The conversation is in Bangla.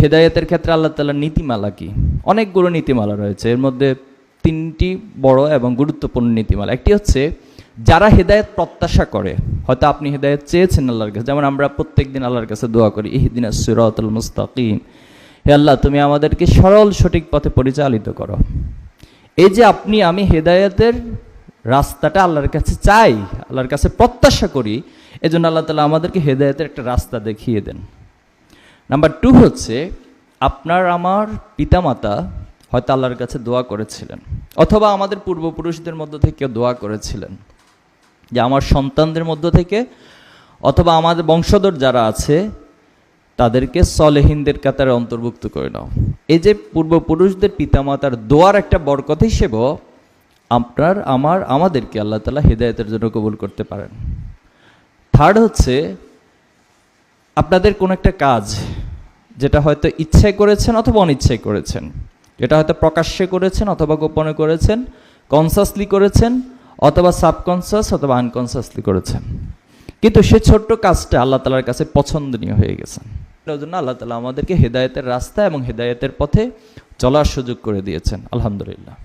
হেদায়েতের ক্ষেত্রে আল্লাহ তালার নীতিমালা কি? অনেকগুলো নীতিমালা রয়েছে। এর মধ্যে তিনটি বড় এবং গুরুত্বপূর্ণ নীতিমালা। একটি হচ্ছে, যারা হেদায়েত প্রত্যাশা করে, হয়তো আপনি হেদায়েত চেয়েছেন আল্লাহর কাছে, যেমন আমরা প্রত্যেকদিন আল্লাহর কাছে দোয়া করি ইহদিন সিরাতুল মুস্তাকিম। হে আল্লাহ, তুমি আমাদেরকে সরল, সঠিক পথে পরিচালিত করো। এই যে আপনি, আমি হেদায়েতের রাস্তাটা আল্লাহর কাছে চাই, আল্লাহর কাছে প্রত্যাশা করি, এজন্য আল্লাহ তালা আমাদেরকে হেদায়েতের একটা রাস্তা দেখিয়ে দেন। নাম্বার টু হচ্ছে, আপনার আমার পিতামাতা হয়তো আল্লাহর কাছে দোয়া করেছিলেন, অথবা আমাদের পূর্বপুরুষদের মধ্য থেকে দোয়া করেছিলেন। যে আমার সন্তানদের মধ্য থেকে, অথবা আমাদের বংশধর যারা আছে, তাদেরকে সলেহিনদের কাতারে অন্তর্ভুক্ত করে নাও। এই যে পূর্বপুরুষদের পিতামাতার দোয়ার একটা বরকত হিসেবেও আপনার, আমার, আমাদেরকে আল্লাহ তালা হৃদায়তের জন্য কবুল করতে পারেন। থার্ড হচ্ছে, আপনাদের কোন একটা কাজ যেটা হয়তো ইচ্ছে করেছেন অথবা অনিচ্ছে করেছেন। এটা হয়তো প্রকাশ্যে করেছেন অথবা গোপনে করেছেন কনসাসলি করেছেন অথবা সাবকনসাস অথবা আনকনসাসলি করেছেন। কিন্তু সে ছোট্ট কাজটা আল্লাহ তালার কাছে পছন্দনীয় হয়ে গেছেন এটার জন্য আল্লাহ তালা আমাদেরকে হেদায়তের রাস্তা এবং হেদায়তের পথে চলার সুযোগ করে দিয়েছেন। আলহামদুলিল্লাহ।